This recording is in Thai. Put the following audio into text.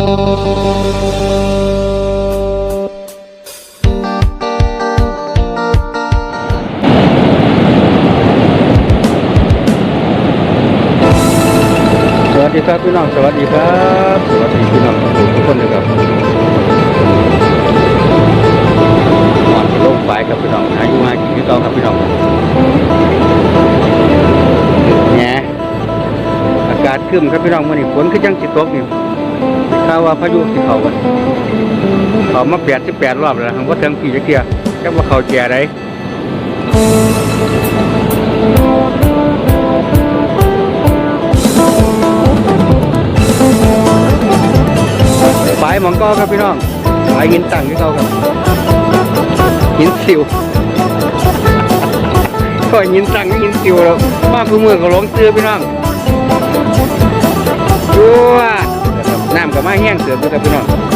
สวัสดีครับพี่น้องสวัสดีครับสวัสดีพี่น้องทุกคนเลยครับหอนลงไปครับพี่น้องอายุมากี่พี่น้องครับพี่น้องแง่อากาศครึ้มครับพี่น้องมื่อนี้ฝนคือจังสิตกนี่ ข่าวว่าพายุสิเขากันเขามาแปดสิบแปดรอบแล้วว่าเทิงกี่จะเกียจักว่าเขาแก่ไรฝายหมองก็ครับพี่น้องฝายหินตั้งที่เขาครับหินสิวก็หินตั้งหินสิวแล้วมาคือมือก็หลงเสือพี่น้องว่าำกับมาแห้งเสือกูแต่พี่น้อง